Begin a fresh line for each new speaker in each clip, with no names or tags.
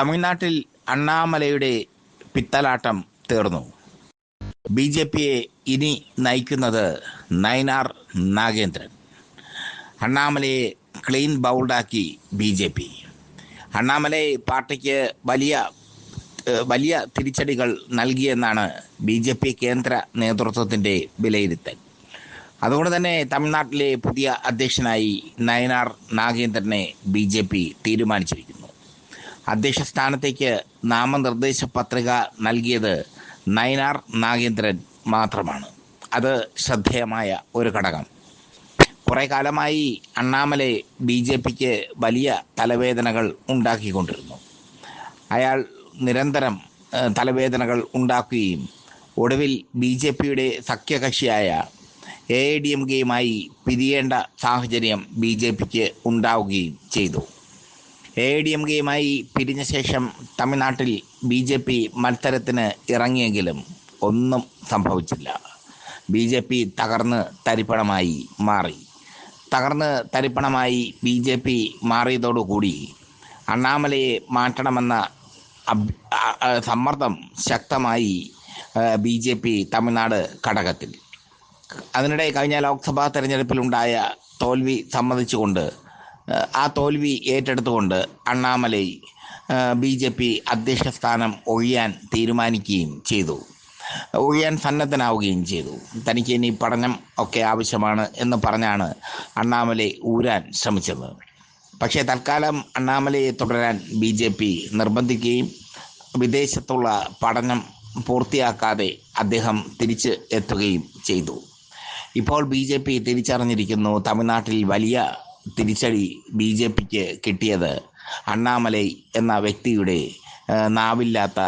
തമിഴ്നാട്ടിൽ അണ്ണാമലയുടെ പിത്തലാട്ടം തീർന്നു. B J പിയെ ഇനി നയിക്കുന്നത് നയനാർ നാഗേന്ദ്രൻ. അണ്ണാമലയെ ക്ലീൻ ബൗൾഡാക്കി ബി ജെ പി അണ്ണാമല പാർട്ടിക്ക് വലിയ വലിയ തിരിച്ചടികൾ നൽകിയെന്നാണ് ബി ജെ പി കേന്ദ്ര നേതൃത്വത്തിന്റെ വിലയിരുത്തൽ. അതുകൊണ്ട് തന്നെ തമിഴ്നാട്ടിലെ പുതിയ അധ്യക്ഷനായി നയനാർ നാഗേന്ദ്രനെ ബി ജെ പി തീരുമാനിച്ചിരിക്കുന്നു. അധ്യക്ഷ സ്ഥാനത്തേക്ക് നാമനിർദ്ദേശ പത്രിക നൽകിയത് നയനാർ നാഗേന്ദ്രൻ മാത്രമാണ്. അത് ശ്രദ്ധേയമായ ഒരു ഘടകം. കുറേ കാലമായി അണ്ണാമലെ ബി ജെ പിക്ക് വലിയ തലവേദനകൾ ഉണ്ടാക്കിക്കൊണ്ടിരുന്നു. അയാൾ നിരന്തരം തലവേദനകൾ ഉണ്ടാക്കുകയും ഒടുവിൽ ബി ജെ പിയുടെ സഖ്യകക്ഷിയായ എ ഐ ഡി എം കെയുമായി പിരിയേണ്ട സാഹചര്യം ബി ജെ പിക്ക് ഉണ്ടാവുകയും ചെയ്തു. എ ഡി എം കെയുമായി പിരിഞ്ഞ ശേഷം തമിഴ്നാട്ടിൽ ബി ജെ പി മത്സരത്തിന് ഇറങ്ങിയെങ്കിലും ഒന്നും സംഭവിച്ചില്ല. ബി ജെ പി തകർന്ന് തരിപ്പണമായി മാറി. തകർന്ന് തരിപ്പണമായി ബി ജെ പി മാറിയതോടുകൂടി അണ്ണാമലയെ മാറ്റണമെന്ന സമ്മർദ്ദം ശക്തമായി ബി ജെ പി തമിഴ്നാട് ഘടകത്തിൽ അതിനിടെ കഴിഞ്ഞ ലോക്സഭാ തെരഞ്ഞെടുപ്പിലുണ്ടായ തോൽവി സമ്മതിച്ചുകൊണ്ട് ആ തോൽവി ഏറ്റെടുത്തുകൊണ്ട് അണ്ണാമലൈ ബി ജെ പി അധ്യക്ഷ സ്ഥാനം ഒഴിയാൻ തീരുമാനിക്കുകയും ചെയ്തു. ഒഴിയാൻ സന്നദ്ധനാവുകയും ചെയ്തു. തനിക്ക് ഇനി പഠനം ഒക്കെ ആവശ്യമാണ് എന്ന് പറഞ്ഞാണ് അണ്ണാമലൈ ഊരാൻ ശ്രമിച്ചത്. പക്ഷേ തൽക്കാലം അണ്ണാമലയെ തുടരാൻ ബി ജെ പി നിർബന്ധിക്കുകയും വിദേശത്തുള്ള പഠനം പൂർത്തിയാക്കാതെ അദ്ദേഹം തിരിച്ച് എത്തുകയും ചെയ്തു. ഇപ്പോൾ ബി ജെ പി തിരിച്ചറിഞ്ഞിരിക്കുന്നു തമിഴ്നാട്ടിൽ വലിയ തിരിച്ചടി ബി ജെ പിക്ക് കിട്ടിയത് അണ്ണാമലൈ എന്ന വ്യക്തിയുടെ നാവില്ലാത്ത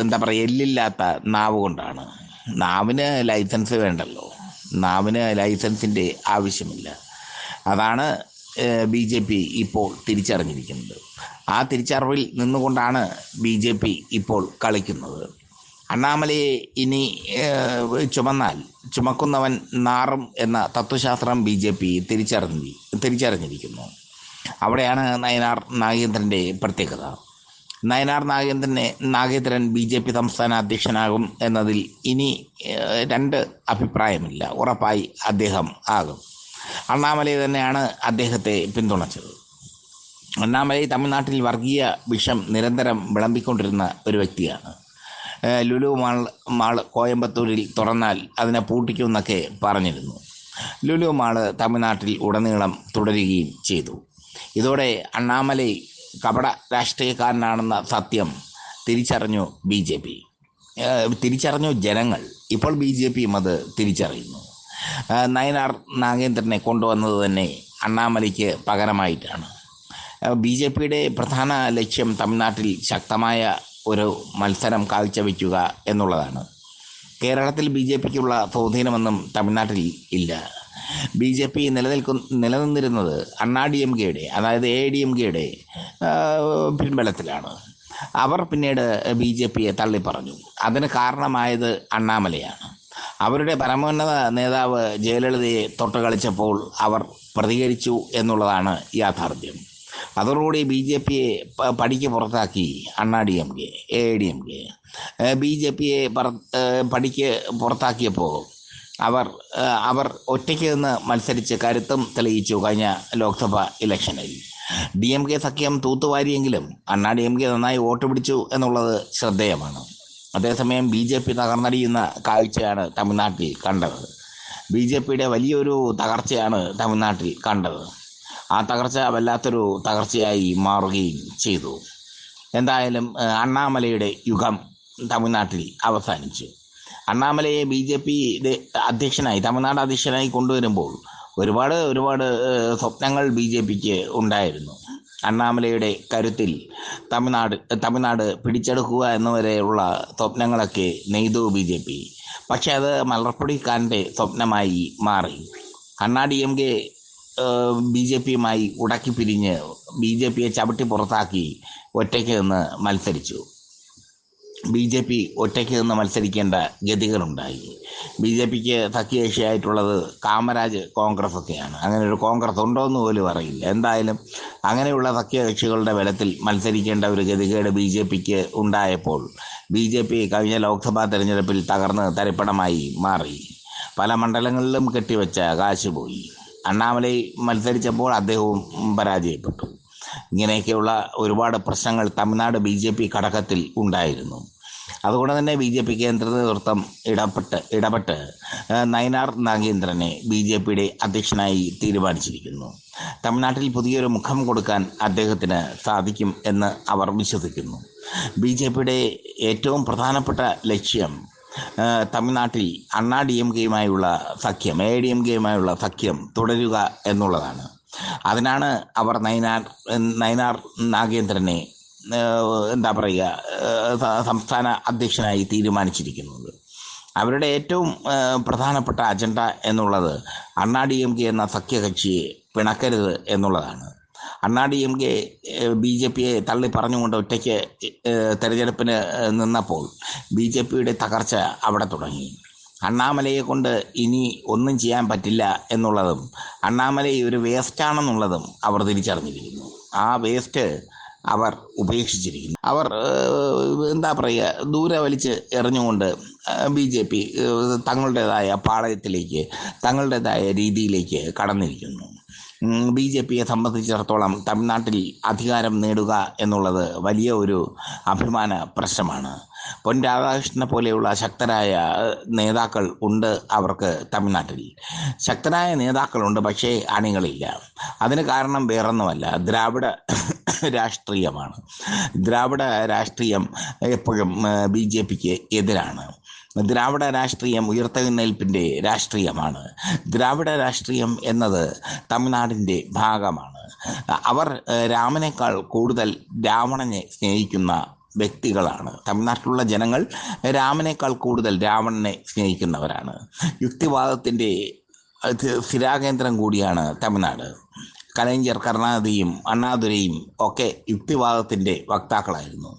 എന്താ പറയുക എല്ലില്ലാത്ത നാവ് കൊണ്ടാണ്. നാവിന് ലൈസൻസ് വേണ്ടല്ലോ. നാവിന് ലൈസൻസിന്റെ ആവശ്യമില്ല. അതാണ് ബി ജെ പി ഇപ്പോൾ തിരിച്ചറിഞ്ഞിരിക്കുന്നത്. ആ തിരിച്ചറിവിൽ നിന്നുകൊണ്ടാണ് ബി ജെ പി ഇപ്പോൾ കളിക്കുന്നത്. അണ്ണാമലയെ ഇനി ചുമന്നാൽ ചുമക്കുന്നവൻ നാറും എന്ന തത്വശാസ്ത്രം ബി ജെ പി തിരിച്ചറിഞ്ഞി തിരിച്ചറിഞ്ഞിരിക്കുന്നു. അവിടെയാണ് നയനാർ നാഗേന്ദ്രന്റെ പ്രത്യേകത. നയനാർ നാഗേന്ദ്രനെ നാഗേന്ദ്രൻ ബി ജെ പി സംസ്ഥാന അധ്യക്ഷനാകും എന്നതിൽ ഇനി രണ്ട് അഭിപ്രായമില്ല. ഉറപ്പായി അദ്ദേഹം ആകും. അണ്ണാമലൈ തന്നെയാണ് അദ്ദേഹത്തെ പിന്തുണച്ചത്. അണ്ണാമലൈ തമിഴ്നാട്ടിൽ വർഗീയ വിഷം നിരന്തരം വിളമ്പിക്കൊണ്ടിരുന്ന ഒരു വ്യക്തിയാണ്. ലുലു മാൾ മാൾ കോയമ്പത്തൂരിൽ തുറന്നാൽ അതിനെ പൂട്ടിക്കുമെന്നൊക്കെ പറഞ്ഞിരുന്നു. ലുലു മാൾ തമിഴ്നാട്ടിൽ ഉടനീളം തുടരുകയും ചെയ്തു. ഇതോടെ അണ്ണാമലൈ കപട രാഷ്ട്രീയക്കാരനാണെന്ന സത്യം തിരിച്ചറിഞ്ഞു ബി ജെ പി. തിരിച്ചറിഞ്ഞു ജനങ്ങൾ. ഇപ്പോൾ ബി ജെ പിയും അത് തിരിച്ചറിയുന്നു. നയനാർ നാഗേന്ദ്രനെ കൊണ്ടുവന്നത് തന്നെ അണ്ണാമലയ്ക്ക് പകരമായിട്ടാണ്. ബി ജെ പിയുടെ പ്രധാന ലക്ഷ്യം തമിഴ്നാട്ടിൽ ശക്തമായ ഒരു മത്സരം കാഴ്ചവെക്കുക എന്നുള്ളതാണ്. കേരളത്തിൽ ബി ജെ പിക്കുള്ള സ്വാധീനമൊന്നും തമിഴ്നാട്ടിൽ ഇല്ല. ബി ജെ പി നിലനിൽക്കു നിലനിന്നിരുന്നത് അണ്ണാ ഡി എം കെയുടെ അതായത് എ ഡി എം കെയുടെ പിൻബലത്തിലാണ്. അവർ പിന്നീട് ബി ജെ പിയെ തള്ളിപ്പറഞ്ഞു. അതിന് കാരണമായത് അണ്ണാമലയാണ്. അവരുടെ പരമോന്നത നേതാവ് ജയലളിതയെ തൊട്ട് കളിച്ചപ്പോൾ അവർ പ്രതികരിച്ചു എന്നുള്ളതാണ് യാഥാർത്ഥ്യം. അതോടുകൂടി ബി ജെ പിയെ പടിക്ക് പുറത്താക്കി Anna D M K A D M K. B J പിയെ പടിക്ക് പുറത്താക്കിയപ്പോൾ അവർ അവർ ഒറ്റയ്ക്ക് നിന്ന് മത്സരിച്ച് കരുത്തും തെളിയിച്ചു കഴിഞ്ഞ ലോക്സഭ ഇലക്ഷനിൽ. ഡി എം കെ സഖ്യം തൂത്തുവാരിയെങ്കിലും അണ്ണാ ഡി എം കെ നന്നായി വോട്ട് പിടിച്ചു എന്നുള്ളത് ശ്രദ്ധേയമാണ്. അതേസമയം ബി ജെ പി തകർന്നടിയുന്ന കാഴ്ചയാണ് തമിഴ്നാട്ടിൽ കണ്ടത്. ബി ജെ പിയുടെ വലിയൊരു തകർച്ചയാണ് തമിഴ്നാട്ടിൽ കണ്ടത്. ആ തകർച്ച വല്ലാത്തൊരു തകർച്ചയായി മാറുകയും ചെയ്തു. എന്തായാലും അണ്ണാമലയുടെ യുഗം തമിഴ്നാട്ടിൽ അവസാനിച്ചു. അണ്ണാമലയെ ബി ജെ പി അധ്യക്ഷനായി തമിഴ്നാട് അധ്യക്ഷനായി കൊണ്ടുവരുമ്പോൾ ഒരുപാട് ഒരുപാട് സ്വപ്നങ്ങൾ ബി ജെ പിക്ക് ഉണ്ടായിരുന്നു. അണ്ണാമലയുടെ കരുത്തിൽ തമിഴ്നാട് തമിഴ്നാട് പിടിച്ചെടുക്കുക എന്നുവരെയുള്ള സ്വപ്നങ്ങളൊക്കെ നെയ്തു ബി ജെ പി. പക്ഷേ അത് മലർപ്പൊടിക്കാരന്റെ സ്വപ്നമായി മാറി. Anna D M K B J പിയുമായി ഉടക്കി പിരിഞ്ഞ് ബി ജെ പിയെ ചവിട്ടി പുറത്താക്കി ഒറ്റയ്ക്ക് നിന്ന് മത്സരിച്ചു. ബി ജെ പി ഒറ്റയ്ക്ക് നിന്ന് മത്സരിക്കേണ്ട ഗതികളുണ്ടായി ബി ജെ പിക്ക് സഖ്യകക്ഷിയായിട്ടുള്ളത് കാമരാജ് കോൺഗ്രസ് ഒക്കെയാണ് അങ്ങനെ ഒരു കോൺഗ്രസ് ഉണ്ടോ എന്ന് പോലും അറിയില്ല. എന്തായാലും അങ്ങനെയുള്ള സഖ്യകക്ഷികളുടെ ബലത്തിൽ മത്സരിക്കേണ്ട ഒരു ഗതികേട് ബി ജെ പിക്ക് ഉണ്ടായപ്പോൾ ബി ജെ പി കഴിഞ്ഞ ലോക്സഭാ തെരഞ്ഞെടുപ്പിൽ തകർന്ന് തരിപ്പണമായി മാറി. പല മണ്ഡലങ്ങളിലും കെട്ടിവെച്ച കാശ് പോയി അണ്ണാമലൈ മത്സരിച്ചപ്പോൾ അദ്ദേഹവും പരാജയപ്പെട്ടു. ഇങ്ങനെയൊക്കെയുള്ള ഒരുപാട് പ്രശ്നങ്ങൾ തമിഴ്നാട് ബി ജെ പി ഘടകത്തിൽ ഉണ്ടായിരുന്നു. അതുകൊണ്ട് തന്നെ ബി ജെ പി കേന്ദ്ര നേതൃത്വം ഇടപെട്ട് ഇടപെട്ട് നയനാർ നാഗേന്ദ്രനെ ബി ജെ പിയുടെ അധ്യക്ഷനായി തീരുമാനിച്ചിരിക്കുന്നു. തമിഴ്നാട്ടിൽ പുതിയൊരു മുഖം കൊടുക്കാൻ അദ്ദേഹത്തിന് സാധിക്കും എന്ന് അവർ വിശ്വസിക്കുന്നു. ബി ജെ പിയുടെ ഏറ്റവും പ്രധാനപ്പെട്ട ലക്ഷ്യം തമിഴ്നാട്ടിൽ അണ്ണാ ഡി എം കെയുമായുള്ള സഖ്യം എ ഡി എം കെയുമായുള്ള സഖ്യം തുടരുക എന്നുള്ളതാണ്. അതിനാണ് അവർ നയനാർ നയനാർ നാഗേന്ദ്രനെ എന്താ പറയുക സംസ്ഥാന അധ്യക്ഷനായി തീരുമാനിച്ചിരിക്കുന്നത്. അവരുടെ ഏറ്റവും പ്രധാനപ്പെട്ട അജണ്ട എന്നുള്ളത് അണ്ണാ ഡി എം കെ എന്ന സഖ്യകക്ഷിയെ പിണക്കരുത് എന്നുള്ളതാണ്. Anna D M K B J പിയെ തള്ളി പറഞ്ഞുകൊണ്ട് ഒറ്റയ്ക്ക് തെരഞ്ഞെടുപ്പിന് നിന്നപ്പോൾ ബി ജെ പിയുടെ തകർച്ച അവിടെ തുടങ്ങി. അണ്ണാമലയെ കൊണ്ട് ഇനി ഒന്നും ചെയ്യാൻ പറ്റില്ല എന്നുള്ളതും അണ്ണാമല ഒരു വേസ്റ്റാണെന്നുള്ളതും അവർ തിരിച്ചറിഞ്ഞിരിക്കുന്നു. ആ വേസ്റ്റ് അവർ ഉപേക്ഷിച്ചിരിക്കുന്നു. അവർ എന്താ പറയുക ദൂരെ വലിച്ച് എറിഞ്ഞുകൊണ്ട് ബി ജെ പി തങ്ങളുടേതായ പാളയത്തിലേക്ക് തങ്ങളുടേതായ രീതിയിലേക്ക് കടന്നിരിക്കുന്നു. ബി ജെ പിയെ സംബന്ധിച്ചിടത്തോളം തമിഴ്നാട്ടിൽ അധികാരം നേടുക എന്നുള്ളത് വലിയ ഒരു അഭിമാന പ്രശ്നമാണ്. പൊൻ രാധാകൃഷ്ണനെ പോലെയുള്ള ശക്തരായ നേതാക്കൾ ഉണ്ട് അവർക്ക് തമിഴ്നാട്ടിൽ. ശക്തരായ നേതാക്കളുണ്ട് പക്ഷേ അണികളില്ല. അതിന് കാരണം വേറൊന്നുമല്ല. ദ്രാവിഡ രാഷ്ട്രീയമാണ്. ദ്രാവിഡ രാഷ്ട്രീയം എപ്പോഴും ബി ജെ പിക്ക് എതിരാണ്. ദ്രാവിഡ രാഷ്ട്രീയം ഉയർത്തെഴുന്നേൽപ്പിന്റെ രാഷ്ട്രീയമാണ്. ദ്രാവിഡ രാഷ്ട്രീയം എന്നത് തമിഴ്നാടിന്റെ ഭാഗമാണ്. അവർ രാമനേക്കാൾ കൂടുതൽ രാവണനെ സ്നേഹിക്കുന്ന വ്യക്തികളാണ്. തമിഴ്നാട്ടിലുള്ള ജനങ്ങൾ രാമനേക്കാൾ കൂടുതൽ രാവണനെ സ്നേഹിക്കുന്നവരാണ്. യുക്തിവാദത്തിന്റെ സ്ഥിരാകേന്ദ്രം കൂടിയാണ് തമിഴ്നാട്. കലൈഞ്ചർ കരുണാനിധിയും അണ്ണാദുരയും ഒക്കെ യുക്തിവാദത്തിന്റെ വക്താക്കളായിരുന്നു.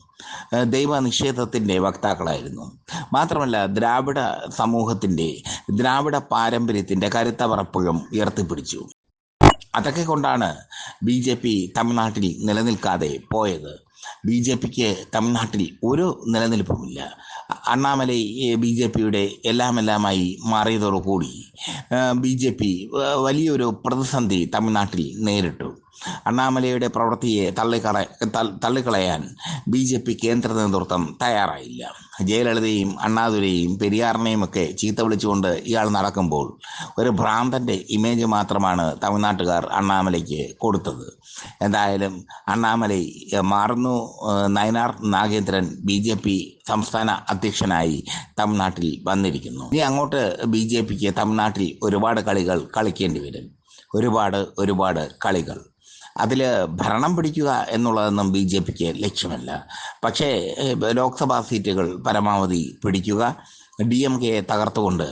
ദൈവ ദൈവനിഷേധത്തിന്റെ വക്താക്കളായിരുന്നു. മാത്രമല്ല ദ്രാവിഡ സമൂഹത്തിന്റെ ദ്രാവിഡ പാരമ്പര്യത്തിന്റെ കരുത്തവറപ്പുഴം ഉയർത്തിപ്പിടിച്ചു. അതൊക്കെ കൊണ്ടാണ് ബി ജെ പി തമിഴ്നാട്ടിൽ നിലനിൽക്കാതെ പോയത്. ബി ജെ പിക്ക് തമിഴ്നാട്ടിൽ ഒരു നിലനിൽപ്പുമില്ല. അണ്ണാമലൈ ബി ജെ പിയുടെ എല്ലാമെല്ലാമായി മാറിയതോടുകൂടി ബി ജെ പി വലിയൊരു പ്രതിസന്ധി തമിഴ്നാട്ടിൽ നേരിട്ടു. അണ്ണാമലയുടെ പ്രവൃത്തിയെ തള്ളിക്കള തള്ളിക്കളയാൻ ബി ജെ പി കേന്ദ്ര നേതൃത്വം തയ്യാറായില്ല. ജയലളിതയും അണ്ണാദുരയും പെരിയാറിനെയും ഒക്കെ ചീത്ത വിളിച്ചുകൊണ്ട് ഇയാൾ നടക്കുമ്പോൾ ഒരു ഭ്രാന്തന്റെ ഇമേജ് മാത്രമാണ് തമിഴ്നാട്ടുകാർ അണ്ണാമലയ്ക്ക് കൊടുത്തത്. എന്തായാലും അണ്ണാമലൈ മാറുന്നു Nainar Nagendran B J P സംസ്ഥാന അധ്യക്ഷനായി തമിഴ്നാട്ടിൽ വന്നിരിക്കുന്നു. ഇനി അങ്ങോട്ട് ബി ജെ പിക്ക് തമിഴ്നാട്ടിൽ ഒരുപാട് കളികൾ കളിക്കേണ്ടി വരും. ഒരുപാട് ഒരുപാട് കളികൾ. അതിൽ ഭരണം പിടിക്കുക എന്നുള്ളതൊന്നും ബി ജെ പിക്ക് ലക്ഷ്യമല്ല. പക്ഷേ ലോക്സഭാ സീറ്റുകൾ പരമാവധി പിടിക്കുക ഡി എം കെയെ തകർത്തുകൊണ്ട്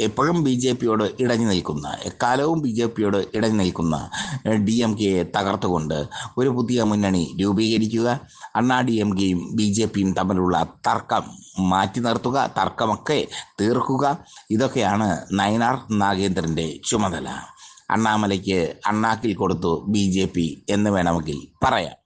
എപ്പോഴും ബി ജെ പിയോട് ഇടഞ്ഞു നിൽക്കുന്ന എക്കാലവും ബി ജെ പിയോട് ഇടഞ്ഞു നിൽക്കുന്ന ഡി എം കെയെ തകർത്തുകൊണ്ട് ഒരു പുതിയ മുന്നണി രൂപീകരിക്കുക അണ്ണാ ഡി എം കെയും ബി ജെ പിയും തമ്മിലുള്ള തർക്കം മാറ്റി നിർത്തുക തർക്കമൊക്കെ തീർക്കുക. ഇതൊക്കെയാണ് നയനാർ നാഗേന്ദ്രന്റെ ചുമതല. അണ്ണാമലയ്ക്ക് അണ്ണാക്കിൽ കൊടുത്തു ബി ജെ പി എന്ന് വേണമെങ്കിൽ പറയാം.